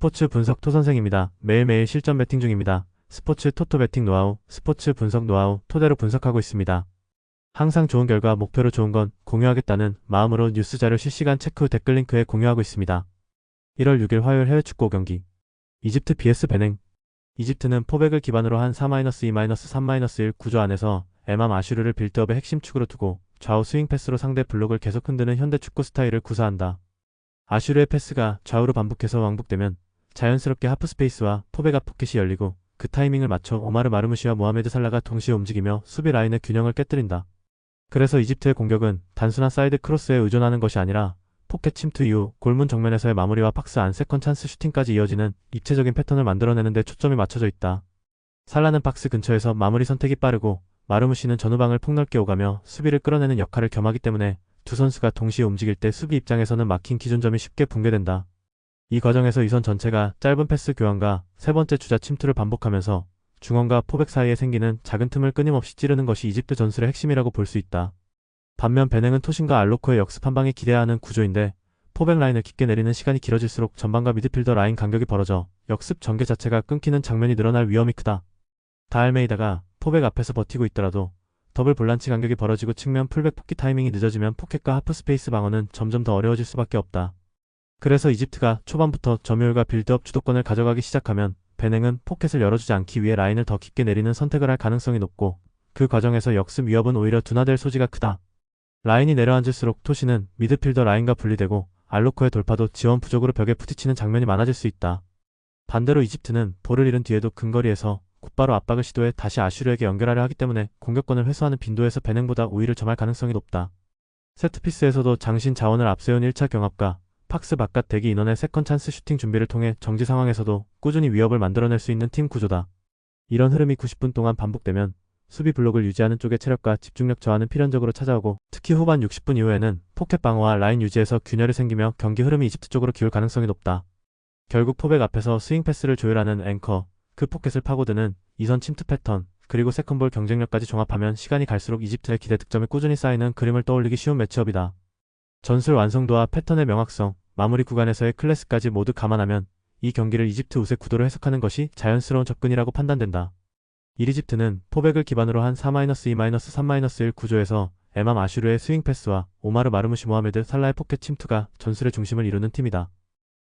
스포츠 분석 토 선생입니다. 매일매일 실전 배팅 중입니다. 스포츠 토토 배팅 노하우, 스포츠 분석 노하우 토대로 분석하고 있습니다. 항상 좋은 결과 목표로 좋은 건 공유하겠다는 마음으로 뉴스 자료 실시간 체크 후 댓글 링크에 공유하고 있습니다. 1월 6일 화요일 해외 축구 경기 이집트 vs 베냉 이집트는 포백을 기반으로 한 4-2-3-1 구조 안에서 에맘 아슈르를 빌드업의 핵심 축으로 두고 좌우 스윙 패스로 상대 블록을 계속 흔드는 현대 축구 스타일을 구사한다. 아슈르의 패스가 좌우로 반복해서 왕복되면 자연스럽게 하프 스페이스와 포백 앞 포켓이 열리고 그 타이밍을 맞춰 오마르 마르무시와 모하메드 살라가 동시에 움직이며 수비 라인의 균형을 깨뜨린다. 그래서 이집트의 공격은 단순한 사이드 크로스에 의존하는 것이 아니라 포켓 침투 이후 골문 정면에서의 마무리와 박스 안 세컨 찬스 슈팅까지 이어지는 입체적인 패턴을 만들어내는 데 초점이 맞춰져 있다. 살라는 박스 근처에서 마무리 선택이 빠르고 마르무시는 전후방을 폭넓게 오가며 수비를 끌어내는 역할을 겸하기 때문에 두 선수가 동시에 움직일 때 수비 입장에서는 막힌 기준점이 쉽게 붕괴된다. 이 과정에서 이선 전체가 짧은 패스 교환과 세 번째 주자 침투를 반복하면서 중원과 포백 사이에 생기는 작은 틈을 끊임없이 찌르는 것이 이집트 전술의 핵심이라고 볼 수 있다. 반면 베냉은 토신과 알로코의 역습 한 방에 기대야 하는 구조인데 포백 라인을 깊게 내리는 시간이 길어질수록 전방과 미드필더 라인 간격이 벌어져 역습 전개 자체가 끊기는 장면이 늘어날 위험이 크다. 다알메이다가 포백 앞에서 버티고 있더라도 더블 볼란치 간격이 벌어지고 측면 풀백 포기 타이밍이 늦어지면 포켓과 하프 스페이스 방어는 점점 더 어려워질 수밖에 없다. 그래서 이집트가 초반부터 점유율과 빌드업 주도권을 가져가기 시작하면 베냉은 포켓을 열어주지 않기 위해 라인을 더 깊게 내리는 선택을 할 가능성이 높고 그 과정에서 역습 위협은 오히려 둔화될 소지가 크다. 라인이 내려앉을수록 토시는 미드필더 라인과 분리되고 알로코의 돌파도 지원 부족으로 벽에 부딪히는 장면이 많아질 수 있다. 반대로 이집트는 볼을 잃은 뒤에도 근거리에서 곧바로 압박을 시도해 다시 아슈르에게 연결하려 하기 때문에 공격권을 회수하는 빈도에서 베냉보다 우위를 점할 가능성이 높다. 세트피스에서도 장신 자원을 앞세운 1차 경합과 팍스 바깥 대기 인원의 세컨 찬스 슈팅 준비를 통해 정지 상황에서도 꾸준히 위협을 만들어낼 수 있는 팀 구조다. 이런 흐름이 90분 동안 반복되면 수비 블록을 유지하는 쪽의 체력과 집중력 저하는 필연적으로 찾아오고 특히 후반 60분 이후에는 포켓 방어와 라인 유지에서 균열이 생기며 경기 흐름이 이집트 쪽으로 기울 가능성이 높다. 결국 포백 앞에서 스윙 패스를 조율하는 앵커, 그 포켓을 파고드는 이선 침투 패턴, 그리고 세컨볼 경쟁력까지 종합하면 시간이 갈수록 이집트의 기대 득점이 꾸준히 쌓이는 그림을 떠올리기 쉬운 매치업이다. 전술 완성도와 패턴의 명확성, 마무리 구간에서의 클래스까지 모두 감안하면 이 경기를 이집트 우세 구도로 해석하는 것이 자연스러운 접근이라고 판단된다. 이리집트는 포백을 기반으로 한 4-2-3-1 구조에서 에맘 아슈르의 스윙 패스와 오마르 마르무시 모하메드 살라의 포켓 침투가 전술의 중심을 이루는 팀이다.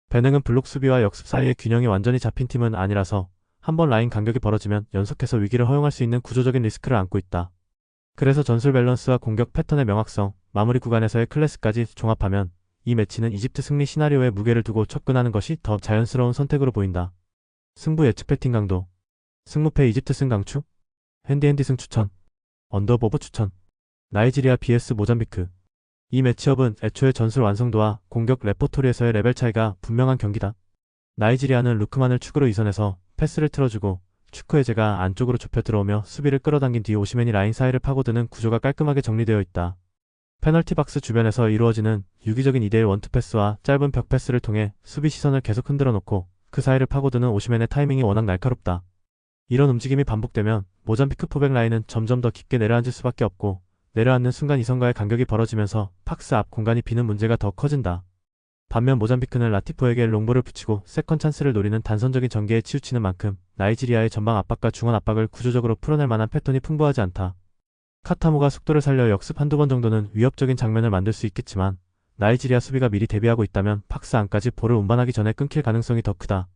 베냉은 블록 수비와 역습 사이의 균형이 완전히 잡힌 팀은 아니라서 한 번 라인 간격이 벌어지면 연속해서 위기를 허용할 수 있는 구조적인 리스크를 안고 있다. 그래서 전술 밸런스와 공격 패턴의 명확성, 마무리 구간에서의 클래스까지 종합하면 이 매치는 이집트 승리 시나리오에 무게를 두고 접근하는 것이 더 자연스러운 선택으로 보인다. 승부 예측 배팅 강도 승무패 이집트 승 강추 핸디핸디 승 추천 언더버브 추천 나이지리아 BS 모잠비크 이 매치업은 애초에 전술 완성도와 공격 레포토리에서의 레벨 차이가 분명한 경기다. 나이지리아는 루크만을 축으로 이선해서 패스를 틀어주고 축구의 제가 안쪽으로 좁혀 들어오며 수비를 끌어당긴 뒤 오시맨이 라인 사이를 파고드는 구조가 깔끔하게 정리되어 있다. 페널티 박스 주변에서 이루어지는 유기적인 2대1 원투 패스와 짧은 벽 패스를 통해 수비 시선을 계속 흔들어 놓고 그 사이를 파고드는 오시맨의 타이밍이 워낙 날카롭다. 이런 움직임이 반복되면 모잠비크 포백 라인은 점점 더 깊게 내려앉을 수밖에 없고 내려앉는 순간 이선과의 간격이 벌어지면서 팍스 앞 공간이 비는 문제가 더 커진다. 반면 모잠비크는 라티포에게 롱볼을 붙이고 세컨 찬스를 노리는 단선적인 전개에 치우치는 만큼 나이지리아의 전방 압박과 중원 압박을 구조적으로 풀어낼 만한 패턴이 풍부하지 않다. 카타모가 속도를 살려 역습 한두 번 정도는 위협적인 장면을 만들 수 있겠지만 나이지리아 수비가 미리 대비하고 있다면 팍스 안까지 볼을 운반하기 전에 끊길 가능성이 더 크다.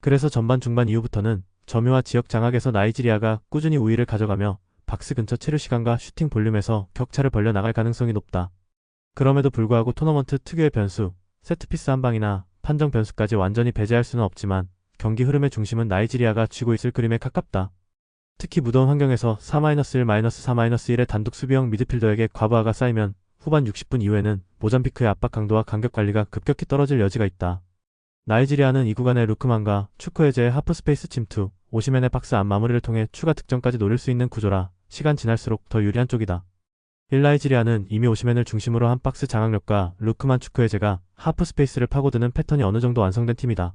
그래서 전반 중반 이후부터는 점유와 지역 장악에서 나이지리아가 꾸준히 우위를 가져가며 박스 근처 체류 시간과 슈팅 볼륨에서 격차를 벌려 나갈 가능성이 높다. 그럼에도 불구하고 토너먼트 특유의 변수, 세트피스 한 방이나 판정 변수까지 완전히 배제할 수는 없지만 경기 흐름의 중심은 나이지리아가 쥐고 있을 그림에 가깝다. 특히 무더운 환경에서 4-1-4-1의 단독 수비형 미드필더에게 과부하가 쌓이면 후반 60분 이후에는 모잠비크의 압박 강도와 간격 관리가 급격히 떨어질 여지가 있다. 나이지리아는 이 구간의 루크만과 축구 해제의 하프 스페이스 침투, 오시멘의 박스 안 마무리를 통해 추가 득점까지 노릴 수 있는 구조라 시간 지날수록 더 유리한 쪽이다. 1나이지리아는 이미 오시멘을 중심으로 한 박스 장악력과 루크만 축구 해제가 하프 스페이스를 파고드는 패턴이 어느 정도 완성된 팀이다.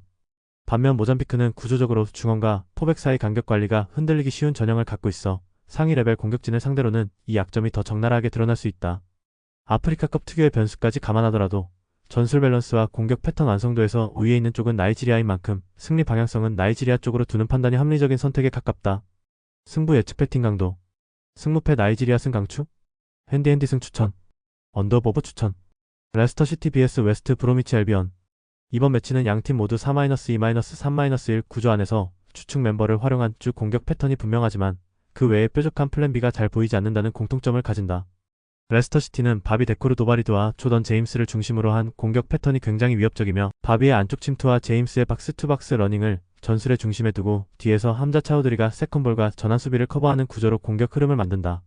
반면 모잠비크는 구조적으로 중원과 포백 사이 간격 관리가 흔들리기 쉬운 전형을 갖고 있어 상위 레벨 공격진을 상대로는 이 약점이 더 적나라하게 드러날 수 있다. 아프리카컵 특유의 변수까지 감안하더라도 전술 밸런스와 공격 패턴 완성도에서 우위에 있는 쪽은 나이지리아인 만큼 승리 방향성은 나이지리아 쪽으로 두는 판단이 합리적인 선택에 가깝다. 승부 예측 배팅 강도. 승무패 나이지리아 승 강추. 핸디핸디 승 추천. 언더버버 추천. 레스터 시티 vs 웨스트 브로미치 알비언 이번 매치는 양팀 모두 4-2-3-1 구조 안에서 주축 멤버를 활용한 주 공격 패턴이 분명하지만 그 외에 뾰족한 플랜 B가 잘 보이지 않는다는 공통점을 가진다. 레스터 시티는 바비 데코르 도바리드와 조던 제임스를 중심으로 한 공격 패턴이 굉장히 위협적이며 바비의 안쪽 침투와 제임스의 박스 투 박스 러닝을 전술의 중심에 두고 뒤에서 함자 차우드리가 세컨볼과 전환 수비를 커버하는 구조로 공격 흐름을 만든다.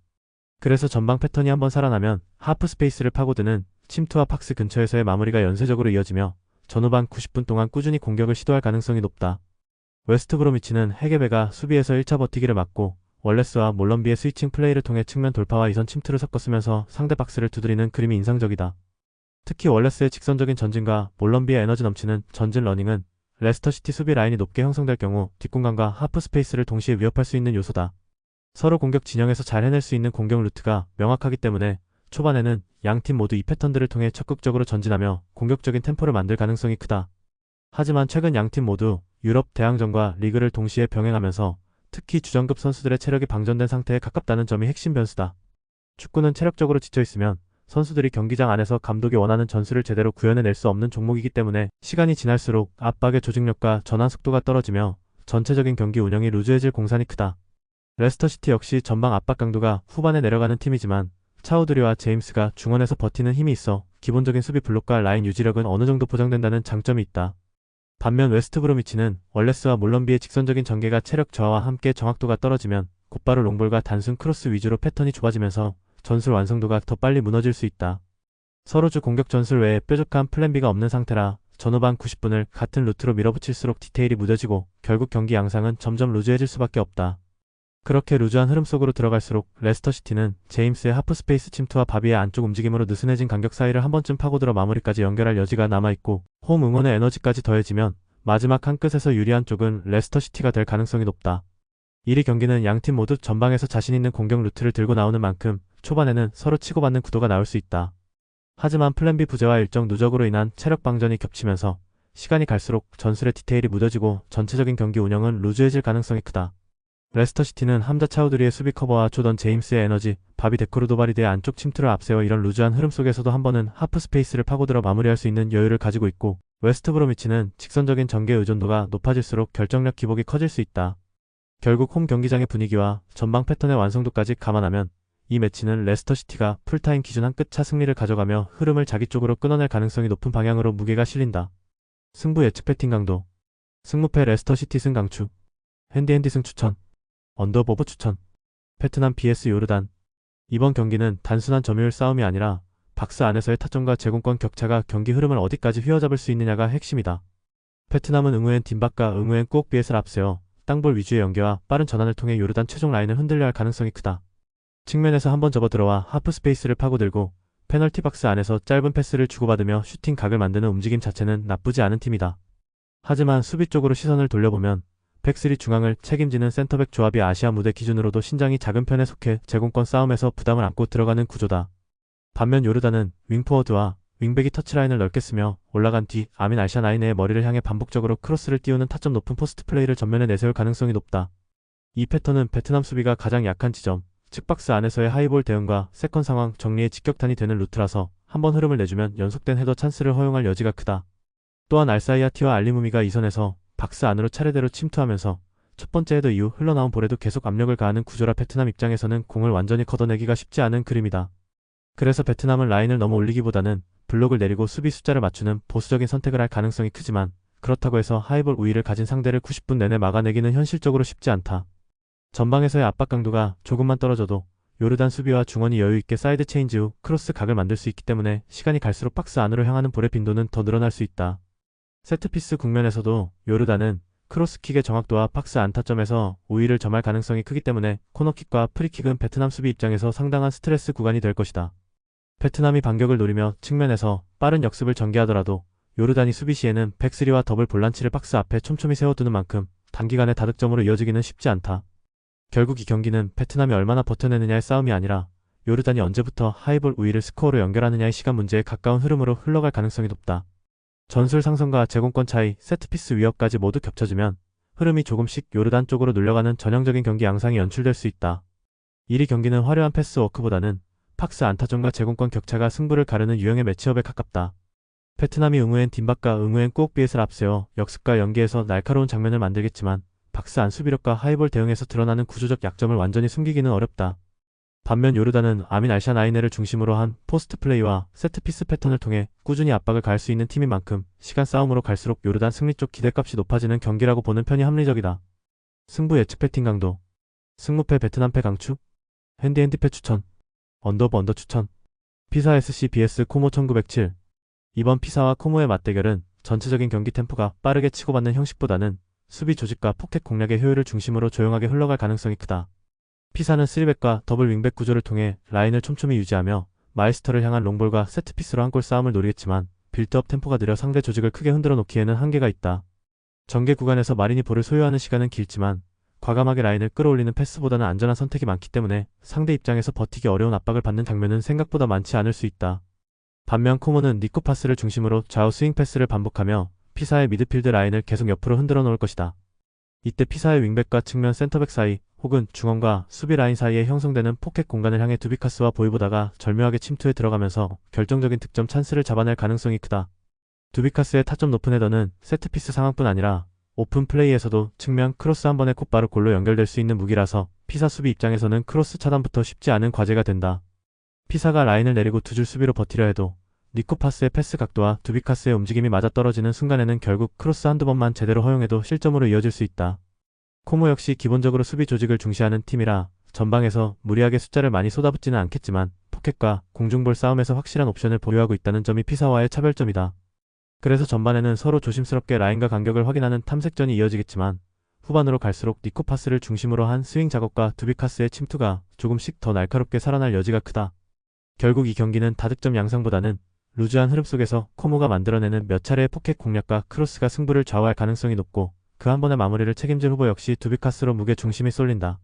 그래서 전방 패턴이 한번 살아나면 하프 스페이스를 파고드는 침투와 박스 근처에서의 마무리가 연쇄적으로 이어지며 전후반 90분 동안 꾸준히 공격을 시도할 가능성이 높다. 웨스트 브로미치는 헤게베가 수비에서 1차 버티기를 막고 월레스와 몰럼비의 스위칭 플레이를 통해 측면 돌파와 이선 침투를 섞었으면서 상대 박스를 두드리는 그림이 인상적이다. 특히 월레스의 직선적인 전진과 몰럼비의 에너지 넘치는 전진 러닝은 레스터시티 수비 라인이 높게 형성될 경우 뒷공간과 하프 스페이스를 동시에 위협할 수 있는 요소다. 서로 공격 진영에서 잘 해낼 수 있는 공격 루트가 명확하기 때문에 초반에는 양 팀 모두 이 패턴들을 통해 적극적으로 전진하며 공격적인 템포를 만들 가능성이 크다. 하지만 최근 양 팀 모두 유럽 대항전과 리그를 동시에 병행하면서 특히 주전급 선수들의 체력이 방전된 상태에 가깝다는 점이 핵심 변수다. 축구는 체력적으로 지쳐 있으면 선수들이 경기장 안에서 감독이 원하는 전술을 제대로 구현해낼 수 없는 종목이기 때문에 시간이 지날수록 압박의 조직력과 전환 속도가 떨어지며 전체적인 경기 운영이 루즈해질 공산이 크다. 레스터시티 역시 전방 압박 강도가 후반에 내려가는 팀이지만 차우드리와 제임스가 중원에서 버티는 힘이 있어 기본적인 수비 블록과 라인 유지력은 어느 정도 보장된다는 장점이 있다. 반면 웨스트 브로미치는 월레스와 몰럼비의 직선적인 전개가 체력 저하와 함께 정확도가 떨어지면 곧바로 롱볼과 단순 크로스 위주로 패턴이 좁아지면서 전술 완성도가 더 빨리 무너질 수 있다. 서로 주 공격 전술 외에 뾰족한 플랜 B가 없는 상태라 전후반 90분을 같은 루트로 밀어붙일수록 디테일이 무뎌지고 결국 경기 양상은 점점 루즈해질 수밖에 없다. 그렇게 루즈한 흐름 속으로 들어갈수록 레스터시티는 제임스의 하프 스페이스 침투와 바비의 안쪽 움직임으로 느슨해진 간격 사이를 한 번쯤 파고들어 마무리까지 연결할 여지가 남아있고 홈 응원의 에너지까지 더해지면 마지막 한 끝에서 유리한 쪽은 레스터시티가 될 가능성이 높다. 1위 경기는 양팀 모두 전방에서 자신 있는 공격 루트를 들고 나오는 만큼 초반에는 서로 치고받는 구도가 나올 수 있다. 하지만 플랜 B 부재와 일정 누적으로 인한 체력 방전이 겹치면서 시간이 갈수록 전술의 디테일이 무뎌지고 전체적인 경기 운영은 루즈해질 가능성이 크다. 레스터시티는 함자 차우드리의 수비 커버와 조던 제임스의 에너지, 바비 데코르 도바리드의 안쪽 침투를 앞세워 이런 루즈한 흐름 속에서도 한 번은 하프 스페이스를 파고들어 마무리할 수 있는 여유를 가지고 있고 웨스트 브로미치는 직선적인 전개 의존도가 높아질수록 결정력 기복이 커질 수 있다. 결국 홈 경기장의 분위기와 전방 패턴의 완성도까지 감안하면 이 매치는 레스터시티가 풀타임 기준 한 끗 차 승리를 가져가며 흐름을 자기 쪽으로 끊어낼 가능성이 높은 방향으로 무게가 실린다. 승부 예측 배팅 강도 승무패 레스터시티 승 강추 핸디핸디 승 추천 언더버버 추천. 베트남 BS 요르단. 이번 경기는 단순한 점유율 싸움이 아니라 박스 안에서의 타점과 제공권 격차가 경기 흐름을 어디까지 휘어잡을 수 있느냐가 핵심이다. 베트남은 응우엔 딘박과 응우엔 꼭 BS를 앞세워 땅볼 위주의 연계와 빠른 전환을 통해 요르단 최종 라인을 흔들려 할 가능성이 크다. 측면에서 한번 접어들어와 하프 스페이스를 파고들고 페널티 박스 안에서 짧은 패스를 주고받으며 슈팅 각을 만드는 움직임 자체는 나쁘지 않은 팀이다. 하지만 수비 쪽으로 시선을 돌려보면 팩3 중앙을 책임지는 센터백 조합이 아시아 무대 기준으로도 신장이 작은 편에 속해 제공권 싸움에서 부담을 안고 들어가는 구조다. 반면 요르단은 윙포워드와 윙백이 터치라인을 넓게 쓰며 올라간 뒤 아민 알샤 나인의 머리를 향해 반복적으로 크로스를 띄우는 타점 높은 포스트 플레이를 전면에 내세울 가능성이 높다. 이 패턴은 베트남 수비가 가장 약한 지점, 즉 박스 안에서의 하이볼 대응과 세컨 상황 정리의 직격탄이 되는 루트라서 한번 흐름을 내주면 연속된 헤더 찬스를 허용할 여지가 크다. 또한 알사이아티와 알리무미가 이 선에서 박스 안으로 차례대로 침투하면서 첫 번째 헤더 이후 흘러나온 볼에도 계속 압력을 가하는 구조라 베트남 입장에서는 공을 완전히 걷어내기가 쉽지 않은 그림이다. 그래서 베트남은 라인을 넘어 올리기보다는 블록을 내리고 수비 숫자를 맞추는 보수적인 선택을 할 가능성이 크지만 그렇다고 해서 하이볼 우위를 가진 상대를 90분 내내 막아내기는 현실적으로 쉽지 않다. 전방에서의 압박 강도가 조금만 떨어져도 요르단 수비와 중원이 여유있게 사이드 체인지 후 크로스 각을 만들 수 있기 때문에 시간이 갈수록 박스 안으로 향하는 볼의 빈도는 더 늘어날 수 있다. 세트피스 국면에서도 요르단은 크로스킥의 정확도와 박스 안타점에서 우위를 점할 가능성이 크기 때문에 코너킥과 프리킥은 베트남 수비 입장에서 상당한 스트레스 구간이 될 것이다. 베트남이 반격을 노리며 측면에서 빠른 역습을 전개하더라도 요르단이 수비 시에는 백스리와 더블 볼란치를 박스 앞에 촘촘히 세워두는 만큼 단기간에 다득점으로 이어지기는 쉽지 않다. 결국 이 경기는 베트남이 얼마나 버텨내느냐의 싸움이 아니라 요르단이 언제부터 하이볼 우위를 스코어로 연결하느냐의 시간 문제에 가까운 흐름으로 흘러갈 가능성이 높다. 전술 상승과 제공권 차이, 세트피스 위협까지 모두 겹쳐지면 흐름이 조금씩 요르단 쪽으로 눌려가는 전형적인 경기 양상이 연출될 수 있다. 1위 경기는 화려한 패스워크보다는 팍스 안타전과 제공권 격차가 승부를 가르는 유형의 매치업에 가깝다. 베트남이 응우엔 딘박과 응우엔 꾸옥비엣을 앞세워 역습과 연계에서 날카로운 장면을 만들겠지만 박스 안 수비력과 하이볼 대응에서 드러나는 구조적 약점을 완전히 숨기기는 어렵다. 반면 요르단은 아민 알샤 나이네를 중심으로 한 포스트 플레이와 세트피스 패턴을 통해 꾸준히 압박을 가할 수 있는 팀인 만큼 시간 싸움으로 갈수록 요르단 승리 쪽 기대값이 높아지는 경기라고 보는 편이 합리적이다. 승부 예측 배팅 강도 승무패 베트남패 강추 핸디 핸디패 추천 언더브 언더 추천 피사 SC BS 코모 1907 이번 피사와 코모의 맞대결은 전체적인 경기 템포가 빠르게 치고받는 형식보다는 수비 조직과 포켓 공략의 효율을 중심으로 조용하게 흘러갈 가능성이 크다. 피사는 3백과 더블 윙백 구조를 통해 라인을 촘촘히 유지하며 마이스터를 향한 롱볼과 세트피스로 한 골 싸움을 노리겠지만 빌드업 템포가 느려 상대 조직을 크게 흔들어 놓기에는 한계가 있다. 전개 구간에서 마린이 볼을 소유하는 시간은 길지만 과감하게 라인을 끌어올리는 패스보다는 안전한 선택이 많기 때문에 상대 입장에서 버티기 어려운 압박을 받는 장면은 생각보다 많지 않을 수 있다. 반면 코모는 니코 파스를 중심으로 좌우 스윙 패스를 반복하며 피사의 미드필드 라인을 계속 옆으로 흔들어 놓을 것이다. 이때 피사의 윙백과 측면 센터백 사이 혹은 중원과 수비 라인 사이에 형성되는 포켓 공간을 향해 두비카스와 보이보다가 절묘하게 침투해 들어가면서 결정적인 득점 찬스를 잡아낼 가능성이 크다. 두비카스의 타점 높은 헤더는 세트피스 상황뿐 아니라 오픈 플레이에서도 측면 크로스 한 번에 곧바로 골로 연결될 수 있는 무기라서 피사 수비 입장에서는 크로스 차단부터 쉽지 않은 과제가 된다. 피사가 라인을 내리고 두 줄 수비로 버티려 해도 니코파스의 패스 각도와 두비카스의 움직임이 맞아떨어지는 순간에는 결국 크로스 한두 번만 제대로 허용해도 실점으로 이어질 수 있다. 코모 역시 기본적으로 수비 조직을 중시하는 팀이라 전방에서 무리하게 숫자를 많이 쏟아붓지는 않겠지만 포켓과 공중볼 싸움에서 확실한 옵션을 보유하고 있다는 점이 피사와의 차별점이다. 그래서 전반에는 서로 조심스럽게 라인과 간격을 확인하는 탐색전이 이어지겠지만 후반으로 갈수록 니코파스를 중심으로 한 스윙 작업과 두비카스의 침투가 조금씩 더 날카롭게 살아날 여지가 크다. 결국 이 경기는 다득점 양상보다는 루즈한 흐름 속에서 코모가 만들어내는 몇 차례의 포켓 공략과 크로스가 승부를 좌우할 가능성이 높고 그 한 번의 마무리를 책임질 후보 역시 두비카스로 무게 중심이 쏠린다.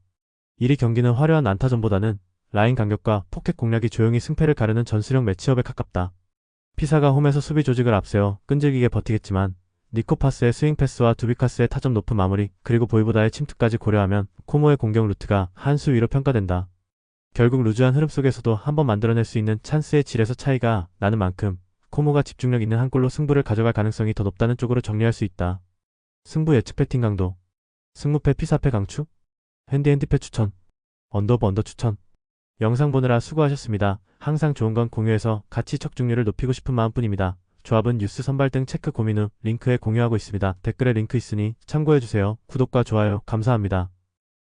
1위 경기는 화려한 안타전보다는 라인 간격과 포켓 공략이 조용히 승패를 가르는 전술형 매치업에 가깝다. 피사가 홈에서 수비 조직을 앞세워 끈질기게 버티겠지만 니코파스의 스윙 패스와 두비카스의 타점 높은 마무리 그리고 보이보다의 침투까지 고려하면 코모의 공격 루트가 한 수 위로 평가된다. 결국 루즈한 흐름 속에서도 한 번 만들어낼 수 있는 찬스의 질에서 차이가 나는 만큼 코모가 집중력 있는 한 골로 승부를 가져갈 가능성이 더 높다는 쪽으로 정리할 수 있다. 승부 예측 패팅 강도 승무패 피사패 강추 핸디핸디패 추천 언더브 언더 추천 영상 보느라 수고하셨습니다. 항상 좋은 건 공유해서 같이 척중률을 높이고 싶은 마음뿐입니다. 조합은 뉴스 선발 등 체크 고민 후 링크에 공유하고 있습니다. 댓글에 링크 있으니 참고해주세요. 구독과 좋아요 감사합니다.